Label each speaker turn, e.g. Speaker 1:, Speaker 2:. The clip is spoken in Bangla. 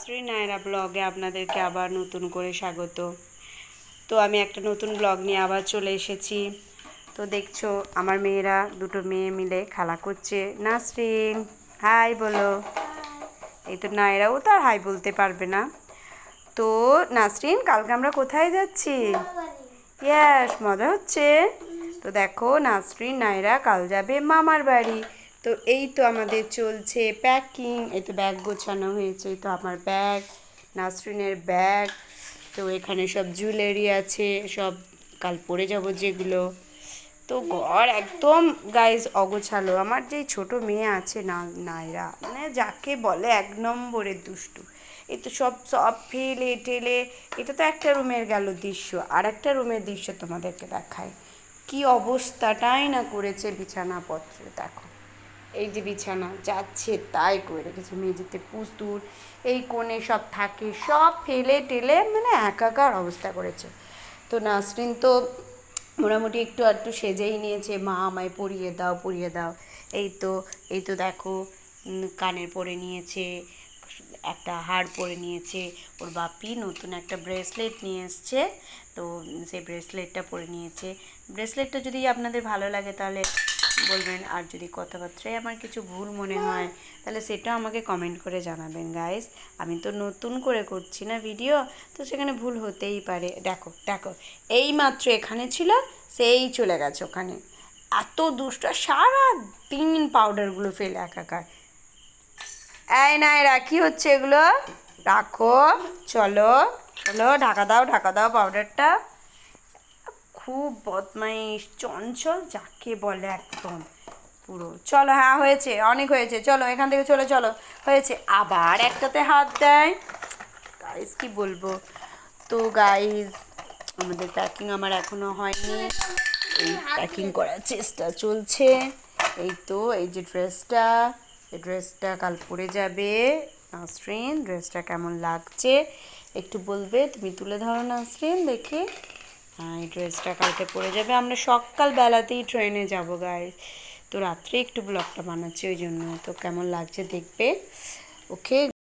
Speaker 1: শ্রী নায়রা ব্লগে আপনাদেরকে আবার নতুন করে স্বাগত। তো আমি একটা নতুন ব্লগ নিয়ে আবার চলে এসেছি। তো দেখছ আমার মেয়েরা দুটো মেয়ে মিলে খেলা করছে। নাসরিন হাই বলো। এই তো নায়রাও তো আর হাই বলতে পারবে না। তো নাসরিন কালকে আমরা কোথায় যাচ্ছি? ইয়াস মজা হচ্ছে। তো দেখো নাসরিন নায়রা কাল যাবে মামার বাড়ি। তো এই তো আমাদের চলছে প্যাকিং এই তো ব্যাগ গোছানো হয়েছে, এই তো আমার ব্যাগ নাসরিনের ব্যাগ তো এখানে সব জুয়েলারি আছে, সব কাল পরে যাব যেগুলো। তো ঘর একদম গাইজ অগোছালো, আমার যেই ছোট মেয়ে আছে না নাইরা মানে যাকে বলে এক নম্বরের দুষ্টু, এই তো সব সব ফেলে টেলে, এটা তো একটা রুমের গেল দৃশ্য আর একটা রুমের দৃশ্য তোমাদেরকে দেখায়। কি অবস্থাটাই না করেছে বিছানাপত্রে, দেখো। এই যে বিছানা যাচ্ছে তাই করে রেখেছে মেঝেতে পুতুর এই কোণে সব থাকে, সব ফেলে টেলে মানে একাকার অবস্থা করেছে। তো নাসরিন তো মোটামুটি একটু একটু সেজেই নিয়েছে, মা, আমায় পরিয়ে দাও পরিয়ে দাও। এই তো এই তো দেখো কানের পরে নিয়েছে, একটা হার পরে নিয়েছে, ওর বাপি নতুন একটা ব্রেসলেট নিয়ে এসছে, তো সেই ব্রেসলেটটা পরে নিয়েছে। ব্রেসলেটটা যদি আপনাদের ভালো লাগে তাহলে বলবেন, আর যদি কথাবার্তায় আমার কিছু ভুল মনে হয়, তাহলে সেটাও আমাকে কমেন্ট করে জানাবেন গাইস আমি তো নতুন করে করছি না ভিডিও তো সেখানে ভুল হতেই পারে। দেখো দেখো, এই মাত্র এখানে ছিল, সেই চলে গেছে ওখানে। এত দুষ্ট সারা দিন পাউডারগুলো ফেলে একাকার। এই নাই রাখি হচ্ছে এগুলো? রাখো, চলো চলো, ঢাকা দাও ঢাকা দাও পাউডারটা খুব বদমাইশ, চঞ্চল যাকে বলে একদম পুরো। চলো হ্যাঁ হয়েছে, অনেক হয়েছে, চলো, এখান থেকে চলে, চলো, হয়েছে। আবার একটাতে হাত দেয়। গাইজ কি বলব? তো গাইজ আমাদের প্যাকিং আমার এখনও হয়নি। এই প্যাকিং করার চেষ্টা চলছে। এই তো, এই যে ড্রেসটা এই ড্রেসটা কাল পরে যাবে। নাসরিন ড্রেসটা কেমন লাগছে? একটু বলবে, তুমি তুলে ধরো নাসরিন, দেখি। এই ড্রেসটা কালকে পরে যাবে। আমরা সকালবেলাতেই ট্রেনে যাব গায়ে তো রাত্রে একটু ব্লগটা বানাচ্ছি, ওই জন্য। তো কেমন লাগছে দেখবে? ওকে